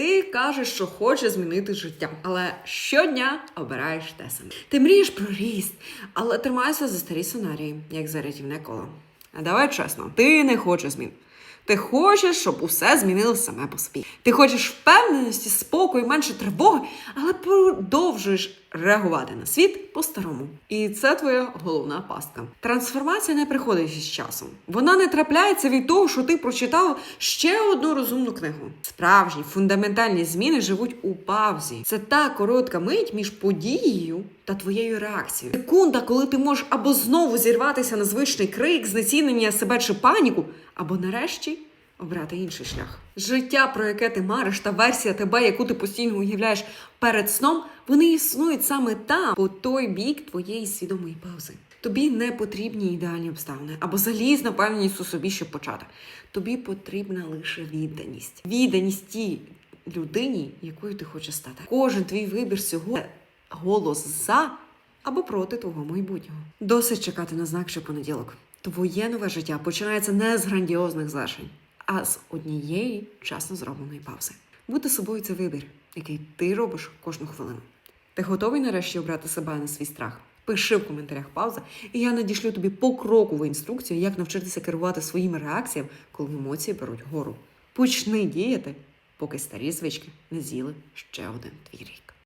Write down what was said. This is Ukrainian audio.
Ти кажеш, що хочеш змінити життя, але щодня обираєш те саме. Ти мрієш про ріст, але тримаєшся за старі сценарії, як за рятівне коло. А давай чесно, ти не хочеш змін. Ти хочеш, щоб усе змінилося саме по собі. Ти хочеш впевненості, спокою, менше тривоги, але продовжуєш реагувати на світ по-старому. І це твоя головна пастка. Трансформація не приходить із часом. Вона не трапляється від того, що ти прочитав ще одну розумну книгу. Справжні фундаментальні зміни живуть у паузі. Це та коротка мить між подією та твоєю реакцією. Секунда, коли ти можеш або знову зірватися на звичний крик, знецінення себе чи паніку, або нарешті обрати інший шлях. Життя, про яке ти мариш, та версія тебе, яку ти постійно уявляєш перед сном, вони існують саме там, по той бік твоєї свідомої паузи. Тобі не потрібні ідеальні обставини або залізна впевненість у собі, щоб почати. Тобі потрібна лише відданість. Відданість тій людині, якою ти хочеш стати. Кожен твій вибір сьогодні голос за або проти твого майбутнього. Досить чекати на знак щопонеділок. Твоє нове життя починається не з грандіозних звершень, а з однієї часно зробленої паузи. Бути собою це вибір, який ти робиш кожну хвилину. Ти готовий нарешті обрати себе на свій страх? Пиши в коментарях пауза, і я надішлю тобі покрокову інструкцію, як навчитися керувати своїми реакціями, коли емоції беруть гору. Почни діяти, поки старі звички не з'їли ще один твій рік.